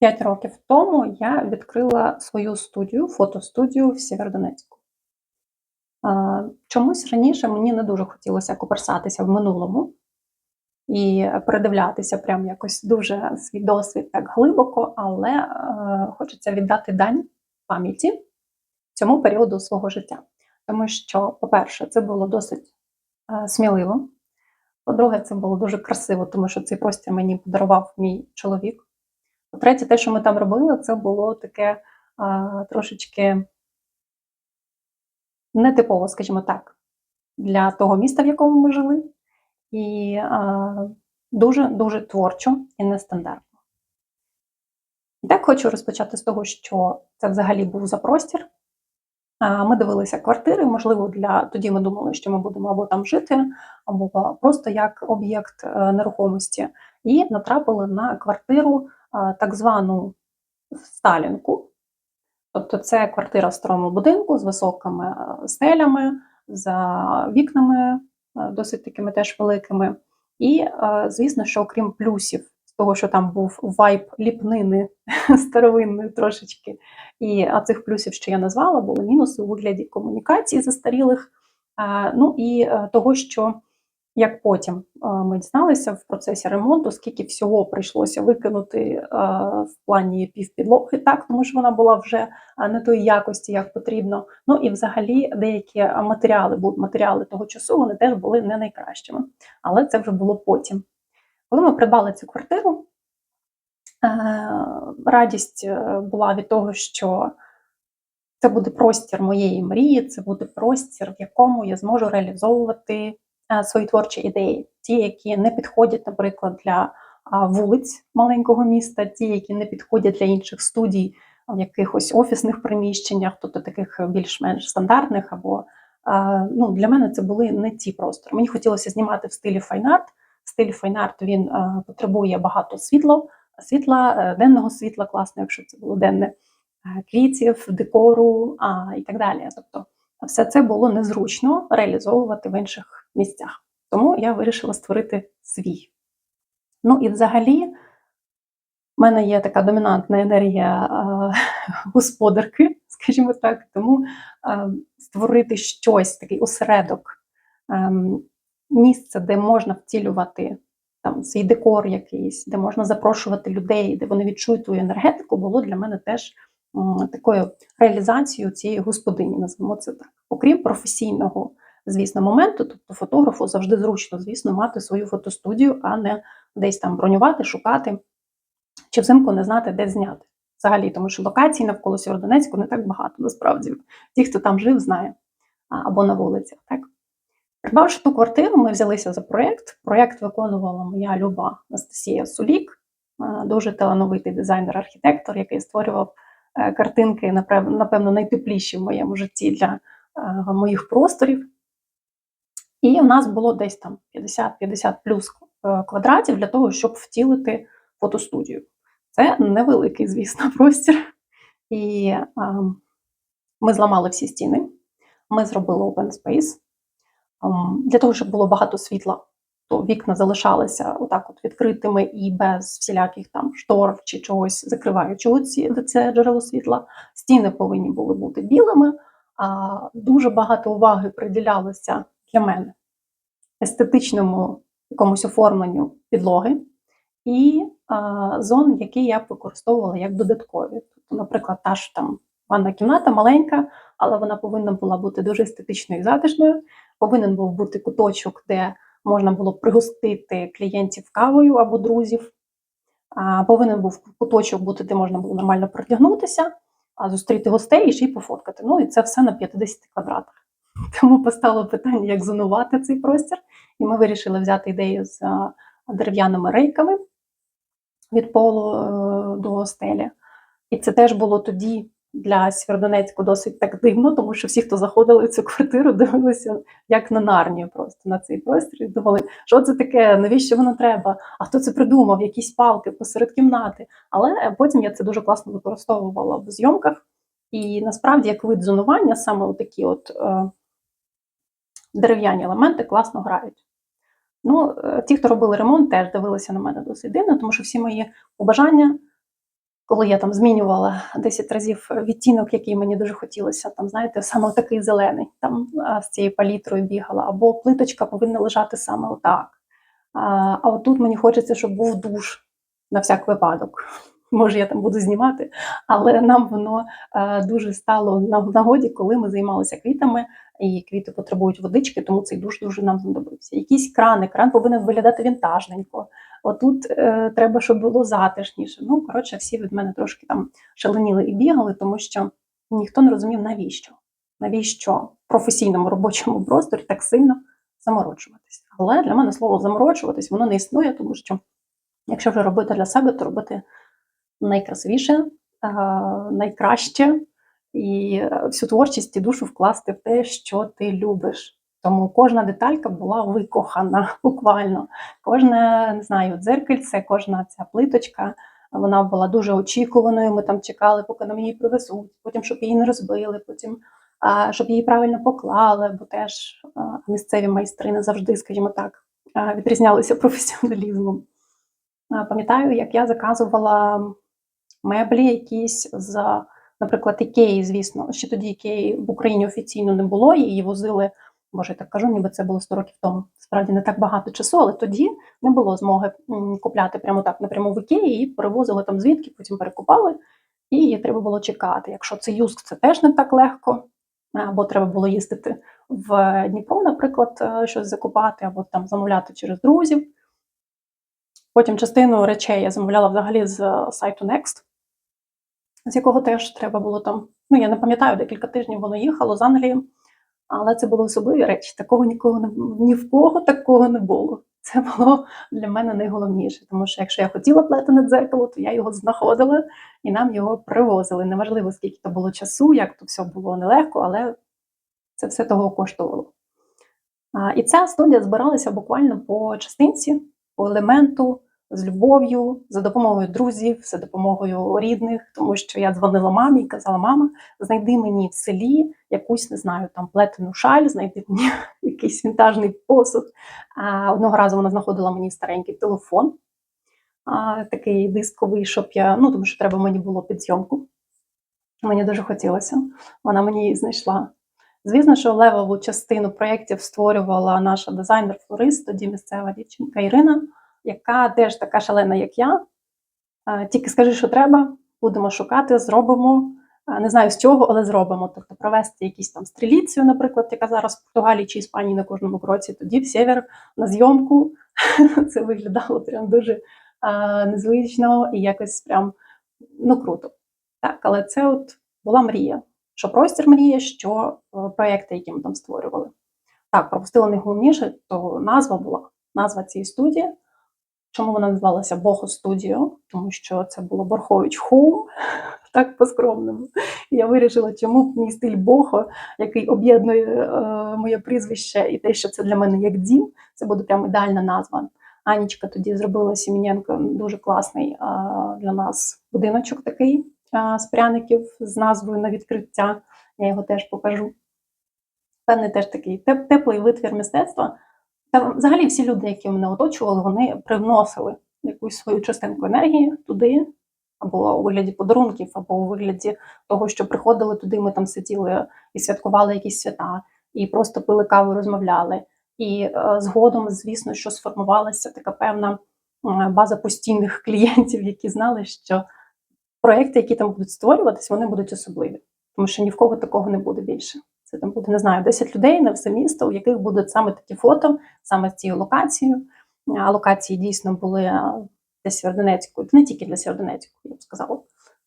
П'ять років тому я відкрила свою студію, фотостудію в Сєвєродонецьку. Чомусь раніше мені не дуже хотілося куперсатися в минулому і передивлятися прям якось дуже свій досвід так глибоко, але е, хочеться віддати дань пам'яті цьому періоду свого життя. Тому що, по-перше, це було досить е, сміливо. По-друге, це було дуже красиво, тому що цей простір мені подарував мій чоловік. По-третє, те, що ми там робили, це було таке а, трошечки нетипово, скажімо так, для того міста, в якому ми жили, і дуже-дуже творчо і нестандартно. І так хочу розпочати з того, що це взагалі був за простір. Ми дивилися квартири, можливо, для тоді ми думали, що ми будемо або там жити, або просто як об'єкт е, нерухомості, і натрапили на квартиру так звану Сталінку. Тобто це квартира в старому будинку з високими стелями, за вікнами, досить такими теж великими. І, звісно, що окрім плюсів, з того, що там був вайб ліпнини старовинної трошечки, і а цих плюсів, що я назвала, були мінуси у вигляді комунікації застарілих, ну і е, того, що як потім е, ми дізналися в процесі ремонту, скільки всього прийшлося викинути е, в плані півпідлоги, так тому що вона була вже е, не тої якості, як потрібно. Ну і взагалі деякі матеріали, матеріали того часу, вони теж були не найкращими. Але це вже було потім. Коли ми придбали цю квартиру, радість була від того, що це буде простір моєї мрії, це буде простір, в якому я зможу реалізовувати. Е, свої творчі ідеї, ті, які не підходять, наприклад, для вулиць маленького міста, ті, які не підходять для інших студій в якихось офісних приміщеннях, тобто таких більш-менш стандартних, або ну, для мене це були не ті простори. Мені хотілося знімати в стилі файнарт. Стиль файнарт він потребує багато світла, світла, е, денного світла, класно, якщо це було денне, е, квітів, декору а, і так далі. Тобто все це було незручно реалізовувати в інших місцях. Тому я вирішила створити свій. Ну і взагалі, в мене є така домінантна енергія е, господарки, скажімо так, тому е, створити щось, такий осередок, е, місце, де можна втілювати там свій декор якийсь, де можна запрошувати людей, де вони відчують твою енергетику, було для мене теж такою реалізацією цієї господині, назвемо це так. Окрім професійного, звісно, моменту, тобто фотографу завжди зручно, звісно, мати свою фотостудію, а не десь там бронювати, шукати, чи взимку не знати, де зняти. Взагалі, тому що локацій навколо Сєвєродонецьку не так багато, насправді. Ті, хто там жив, знає, або на вулицях. так. Придбавши ту квартиру, ми взялися за проєкт. Проєкт виконувала моя люба Анастасія Сулік, дуже талановитий дизайнер-архітектор, який створював Е, картинки, напевно, найтепліші в моєму житті для е, моїх просторів. І у нас було десь там 50-50 плюс е, квадратів для того, щоб втілити фотостудію. Це невеликий, звісно, простір. І ми зламали всі стіни, ми зробили open space. Ем, для того, щоб було багато світла то вікна залишалися отак от відкритими і без всіляких там штор чи чогось закриваючого це джерело світла. Стіни повинні були бути білими, а дуже багато уваги приділялося для мене естетичному якомусь оформленню підлоги і а, зон, які я використовувала як додаткові. Тобто, наприклад, та ж там ванна кімната маленька, але вона повинна була бути дуже естетичною і затишною. Повинен був бути куточок, де можна було пригостити клієнтів кавою або друзів. Повинен був куточок бути, де можна було нормально продягнутися, зустріти гостей і ще й пофоткати. Ну і це все на 50 квадратах. Тому постало питання, як зонувати цей простір. І ми вирішили взяти ідею з дерев'яними рейками від полу е, до стелі. І це теж було тоді для Сєвєродонецьку досить так дивно, тому що всі, хто заходили в цю квартиру, дивилися як на нарнію просто на цей простір і думали, що це таке, навіщо воно треба? А хто це придумав? Якісь палки посеред кімнати. Але потім я це дуже класно використовувала в зйомках. І насправді, як вид зонування, саме такі от е, дерев'яні елементи класно грають. Ну, е, Ті, хто робили ремонт, теж дивилися на мене досить дивно, тому що всі мої побажання коли я там змінювала 10 разів відтінок, який мені дуже хотілося, там, знаєте, саме такий зелений, там з цією палітрою бігала, або плиточка повинна лежати саме отак. А, а отут мені хочеться, щоб був душ на всяк випадок. Може, я там буду знімати, але нам воно е, дуже стало на нагоді, коли ми займалися квітами, і квіти потребують водички, тому цей душ дуже нам знадобився. Якийсь кран, кран повинен виглядати вінтажненько. Отут е, треба, щоб було затишніше. Ну, коротше, всі від мене трошки там шаленіли і бігали, тому що ніхто не розумів, навіщо. Навіщо в професійному робочому просторі так сильно заморочуватись. Але для мене слово заморочуватись воно не існує, тому що якщо вже робити для себе, то робити найкрасивіше, е, найкраще і всю творчість і душу вкласти в те, що ти любиш. Тому кожна деталька була викохана буквально. Кожне, не знаю, дзеркальце, кожна ця плиточка, вона була дуже очікуваною. Ми там чекали, поки нам її привезуть, потім, щоб її не розбили, потім щоб її правильно поклали, бо теж місцеві майстри не завжди, скажімо так, відрізнялися професіоналізмом. Пам'ятаю, як я заказувала меблі якісь з, наприклад, Ікеї, звісно, ще тоді Ікеї в Україні офіційно не було, її возили, боже, я так кажу, ніби це було 100 років тому. Справді не так багато часу, але тоді не було змоги купляти прямо так напряму в Ікеї, її перевозили там звідки, потім перекупали, і її треба було чекати. Якщо це юск, це теж не так легко. Або треба було їздити в Дніпро, наприклад, е, щось закупати, або там замовляти через друзів. Потім частину речей я замовляла взагалі з е, сайту Next, з якого теж треба було там. Ну, я не пам'ятаю, декілька тижнів воно їхало з Англії, але це були особливі речі. Такого нікого не ні в кого такого не було. Це було для мене найголовніше, тому що якщо я хотіла плетене дзеркало, то я його знаходила і нам його привозили. Неважливо, скільки то було часу, як то все було нелегко, але це все того коштувало. А, І ця студія збиралася буквально по частинці, по елементу, з любов'ю, за допомогою друзів, за допомогою рідних, тому що я дзвонила мамі і казала: мама, знайди мені в селі якусь, не знаю, там плетену шаль, знайди мені якийсь вінтажний посуд. А одного разу вона знаходила мені старенький телефон, а, такий дисковий, щоб я, ну тому що треба мені було під зйомку. Мені дуже хотілося. Вона мені її знайшла. Звісно, що левову частину проєктів створювала наша дизайнер-флорист, тоді місцева дівчинка Ірина, яка теж така шалена, як я. Тільки скажи, що треба, будемо шукати, зробимо. Не знаю з чого, але зробимо. Тобто провести якісь там стріліцію, наприклад, яка зараз в Португалії чи Іспанії на кожному кроці, тоді в север на зйомку. Це виглядало прям дуже незвично і якось прям ну круто. Так, але це от була мрія. Що простір мріє, що е, проекти, які ми там створювали. Так, пропустила найголовніше, то назва була назва цієї студії. Чому вона називалася Бохо Студіо? Тому що це було Борхович Хоум, так по-скромному. Я вирішила, чому мій стиль Бохо, який об'єднує е, моє прізвище і те, що це для мене як дім, це буде прям ідеальна назва. Анічка тоді зробила Сіміненко дуже класний е, для нас будиночок такий е, з пряників з назвою на відкриття. Я його теж покажу. Певний теж такий теп- теплий витвір мистецтва. Та взагалі всі люди, які мене оточували, вони привносили якусь свою частинку енергії туди, або у вигляді подарунків, або у вигляді того, що приходили туди, ми там сиділи і святкували якісь свята, і просто пили каву, розмовляли. І е, згодом, звісно, що сформувалася така певна база постійних клієнтів, які знали, що проекти, які там будуть створюватись, вони будуть особливі, тому що ні в кого такого не буде більше. Це там буде, не знаю, 10 людей на все місто, у яких будуть саме такі фото, саме з цією локацією. А локації дійсно були для Сєвєродонецьку, не тільки для Сєвєродонецьку, я б сказала.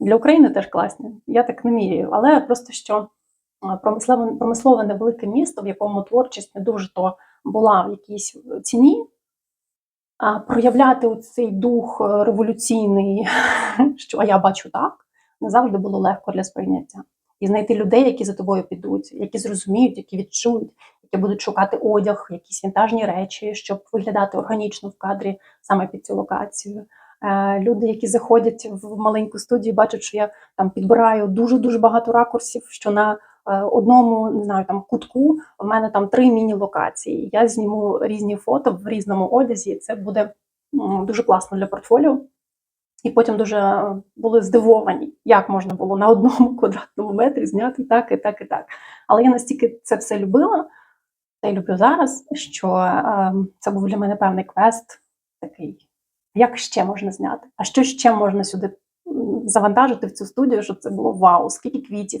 Для України теж класні. Я так не міряю, але просто що промислове, промислове невелике місто, в якому творчість не дуже то була в якійсь ціні, а проявляти цей дух е, революційний, що а я бачу так, не завжди було легко для сприйняття. І знайти людей, які за тобою підуть, які зрозуміють, які відчують, які будуть шукати одяг, якісь вінтажні речі, щоб виглядати органічно в кадрі саме під цю локацію. Е, Люди, які заходять в маленьку студію, бачать, що я там підбираю дуже дуже багато ракурсів, що на е, одному не знаю там кутку в мене там три міні-локації. Я зніму різні фото в різному одязі. Це буде дуже класно для портфоліо. І потім дуже е, були здивовані, як можна було на одному квадратному метрі зняти так, і так, і так. Але я настільки це все любила, та й люблю зараз, що е, це був для мене певний квест такий. Як ще можна зняти? А що ще можна сюди завантажити в цю студію, щоб це було вау, скільки квітів,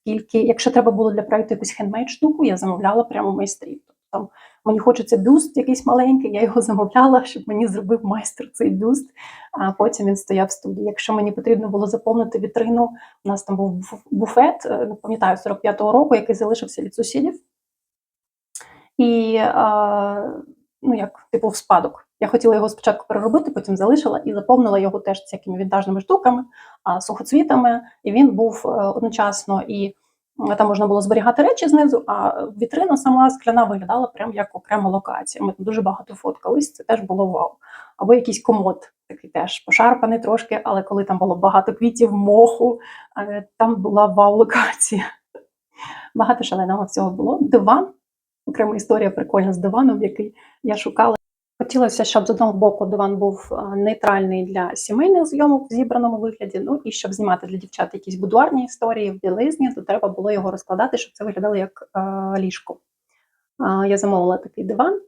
скільки, якщо треба було для проекту якусь хендмейд штуку, я замовляла прямо майстрів. Тобто там мені хочеться бюст якийсь маленький, я його замовляла, щоб мені зробив майстер цей бюст, а потім він стояв в студії. Якщо мені потрібно було заповнити вітрину, у нас там був буфет, е, не пам'ятаю, 45-го року, який залишився від сусідів. І е, ну, як типу в спадок. Я хотіла його спочатку переробити, потім залишила і заповнила його теж всякими вінтажними штуками, сухоцвітами. І він був е, одночасно і там можна було зберігати речі знизу, а вітрина сама скляна виглядала прям як окрема локація. Ми дуже багато фоткались, це теж було вау. Або якийсь комод, такий теж пошарпаний трошки, але коли там було багато квітів, моху, е, там була вау-локація. Багато шаленого всього було. Диван, окрема історія прикольна з диваном, який я шукала. Хотілося, щоб з одного боку диван був е, нейтральний для сімейних зйомок в зібраному вигляді. Ну і щоб знімати для дівчат якісь будуарні історії в білизні, то треба було його розкладати, щоб це виглядало як е, ліжко. Е, я замовила такий диван,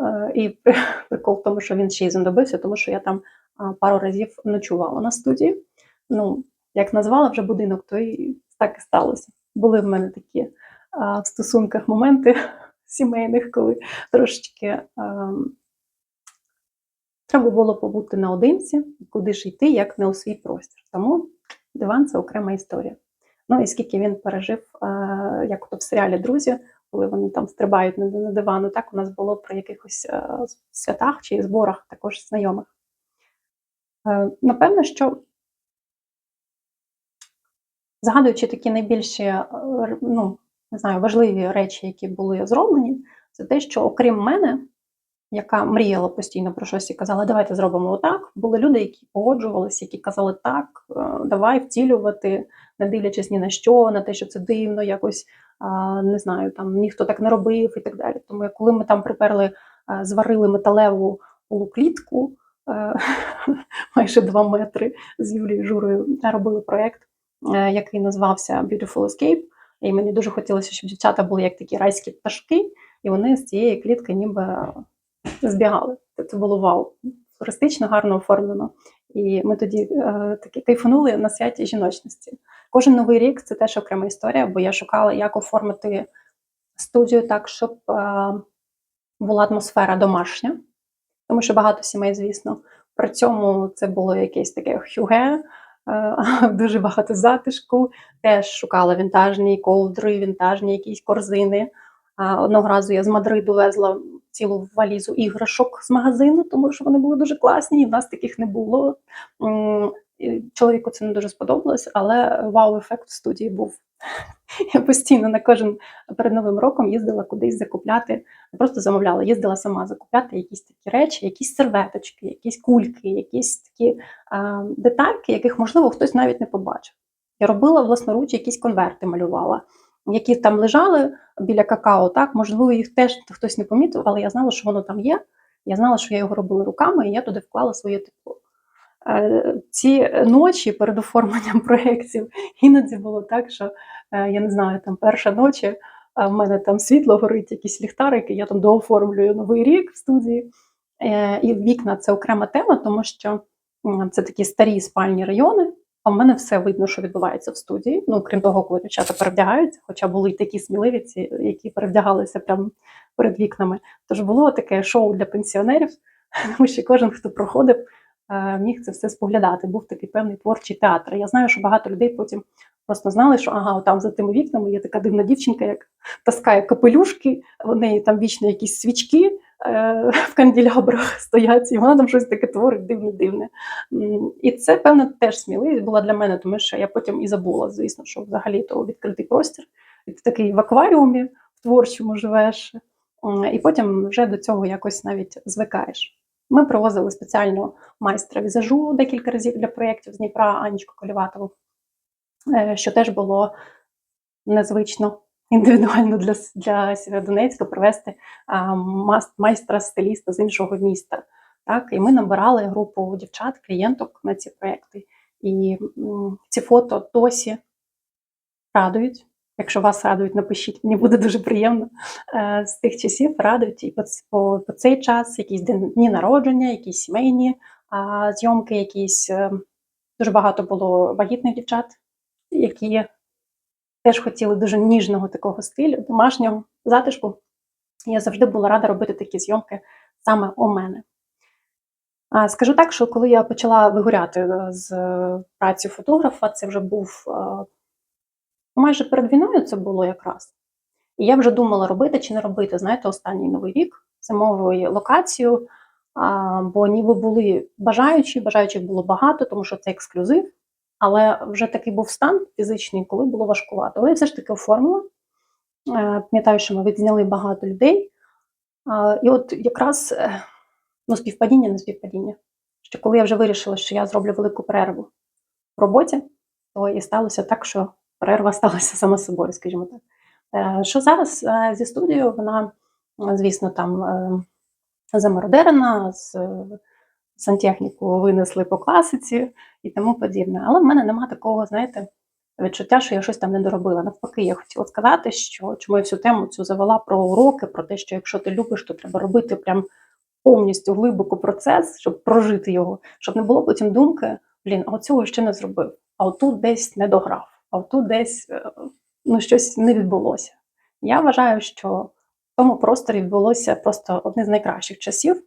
е, і при- прикол в тому, що він ще й знадобився, тому що я там е, пару разів ночувала на студії. Ну, як назвала вже будинок, то і так і сталося. Були в мене такі е, в стосунках моменти сімейних, коли трошечки. ем, Треба було побути наодинці, куди ж йти, як не у свій простір. Тому диван це окрема історія. Ну і скільки він пережив, е, як в серіалі Друзі, коли вони там стрибають на, дивану, так у нас було при якихось е, святах чи зборах також знайомих. Е, Напевно, що згадуючи такі найбільші ну, не знаю, важливі речі, які були зроблені, це те, що окрім мене, яка мріяла постійно про щось і казала, давайте зробимо отак. Були люди, які погоджувалися, які казали так, е, давай втілювати, не дивлячись ні на що, на те, що це дивно, якось не знаю, там ніхто так не робив і так далі. Тому коли ми там приперли, е, зварили металеву полуклітку е, майже два метри з Юлією Журою, робили проєкт, який назвався Beautiful Escape. І мені дуже хотілося, щоб дівчата були як такі райські пташки, і вони з цієї клітки ніби збігали. Це- Це було вау. Туристично гарно оформлено. І ми тоді е, таки кайфанули на святі жіночності. Кожен новий рік це теж окрема історія, бо я шукала, як оформити студію так, щоб е, була атмосфера домашня, тому що багато сімей, звісно. При цьому це було якесь таке хюге, е, дуже багато затишку. Теж шукала вінтажні ковдри, вінтажні якісь корзини. Одного разу я з Мадриду везла цілу валізу іграшок з магазину, тому що вони були дуже класні, і в нас таких не було. Чоловіку це не дуже сподобалось, але вау-ефект в студії був. Я постійно на кожен перед новим роком їздила кудись закупляти, просто замовляла, їздила сама закупляти якісь такі речі, якісь серветочки, якісь кульки, якісь такі а, детальки, яких, можливо, хтось навіть не побачив. Я робила власноруч якісь конверти, малювала, які там лежали біля какао. Так, можливо, їх теж хтось не помітив, але я знала, що воно там є. Я знала, що я його робила руками, і я туди вклала своє тепло. Е, Ці ночі перед оформленням проєктів іноді було так, що е, я не знаю, там перша ночі, в мене там світло горить, якісь ліхтарики, я там дооформлюю новий рік в студії. Е, І вікна це окрема тема, тому що це такі старі спальні райони. А в мене все видно, що відбувається в студії. Ну, крім того, коли дівчата перевдягаються, хоча були й такі сміливіці, які перевдягалися прямо перед вікнами. Тож було таке шоу для пенсіонерів, тому що кожен, хто проходив, міг це все споглядати. Був такий певний творчий театр. Я знаю, що багато людей потім просто знали, що ага, там за тими вікнами є така дивна дівчинка, як таскає капелюшки, в неї там вічно якісь свічки е, в канделябрах стоять, і вона там щось таке творить дивне-дивне. І це, певно, теж сміливість була для мене, тому що я потім і забула, звісно, що взагалі то відкритий простір. І ти такий в акваріумі в творчому живеш, і потім вже до цього якось навіть звикаєш. Ми привозили спеціально майстра візажу декілька разів для проєктів з Дніпра Анічку Коліватову, е, що теж було незвично індивідуально для, для Сєвєродонецька привезти майстра-стиліста з іншого міста. Так, і ми набирали групу дівчат, клієнток на ці проекти. І ці фото досі радують. Якщо вас радують, напишіть, мені буде дуже приємно. Е, З тих часів радують і по, цей час якісь дні народження, якісь сімейні зйомки, якісь е, дуже багато було вагітних дівчат, які теж хотіли дуже ніжного такого стилю, домашнього затишку. Я завжди була рада робити такі зйомки саме у мене. Скажу так, що коли я почала вигоряти е, з праці фотографа, це вже був майже перед війною це було якраз. І я вже думала, робити чи не робити, знаєте, останній новий рік, зимову локацію, а, бо ніби були бажаючі, бажаючих було багато, тому що це ексклюзив. Але вже такий був стан фізичний, коли було важкувато. Але я все ж таки оформила. Е, Пам'ятаю, що ми відзняли багато людей. А, І от якраз е, ну, співпадіння, не співпадіння. Що коли я вже вирішила, що я зроблю велику перерву в роботі, то і сталося так, що перерва сталася сама собою, скажімо так. Е, Що зараз е, зі студією, вона, звісно, там е, замародерена, з сантехніку винесли по класиці і тому подібне. Але в мене нема такого, знаєте, відчуття, що я щось там не доробила. Навпаки, я хотіла сказати, що чому я всю тему цю завела про уроки, про те, що якщо ти любиш, то треба робити прям повністю глибоко процес, щоб прожити його, щоб не було потім думки, блін, а цього ще не зробив, а отут десь не дограв, а отут десь е, ну, щось не відбулося. Я вважаю, що в тому просторі відбулося просто одне з найкращих часів,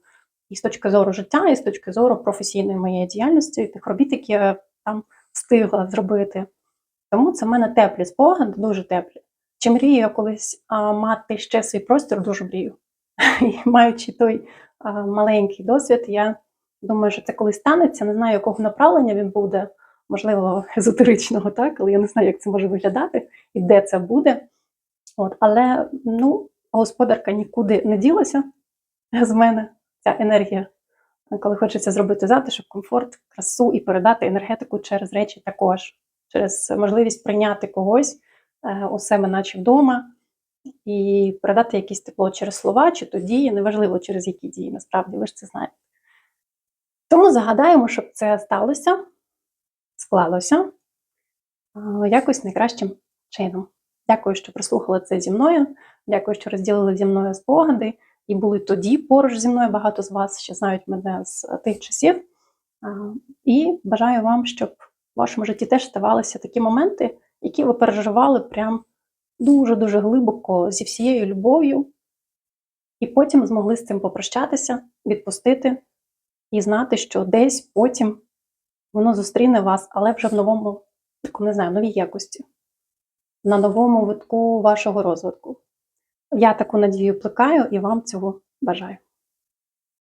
і з точки зору життя, і з точки зору професійної моєї діяльності, тих робіт, які я там встигла зробити. Тому це в мене теплі спогади, дуже теплі. Чи мрію я колись а, мати ще свій простір, дуже мрію. І маючи той а, маленький досвід, я думаю, що це колись станеться. Не знаю, якого направлення він буде, можливо, езотеричного, так, але я не знаю, як це може виглядати і де це буде. От, але ну, господарка нікуди не ділася з мене. Ця енергія, коли хочеться зробити затишок, комфорт, красу і передати енергетику через речі також, через можливість прийняти когось е, у себе, наче вдома, і передати якесь тепло через слова чи то дії, неважливо через які дії, насправді ви ж це знаєте. Тому загадаємо, щоб це сталося, склалося якось найкращим чином. Дякую, що прослухали це зі мною. Дякую, що розділили зі мною спогади і були тоді поруч зі мною. Багато з вас ще знають мене з тих часів. І бажаю вам, щоб в вашому житті теж ставалися такі моменти, які ви переживали прям дуже-дуже глибоко зі всією любов'ю, і потім змогли з цим попрощатися, відпустити і знати, що десь потім воно зустріне вас, але вже в новому, не знаю, новій якості, на новому витку вашого розвитку. Я таку надію плекаю і вам цього бажаю.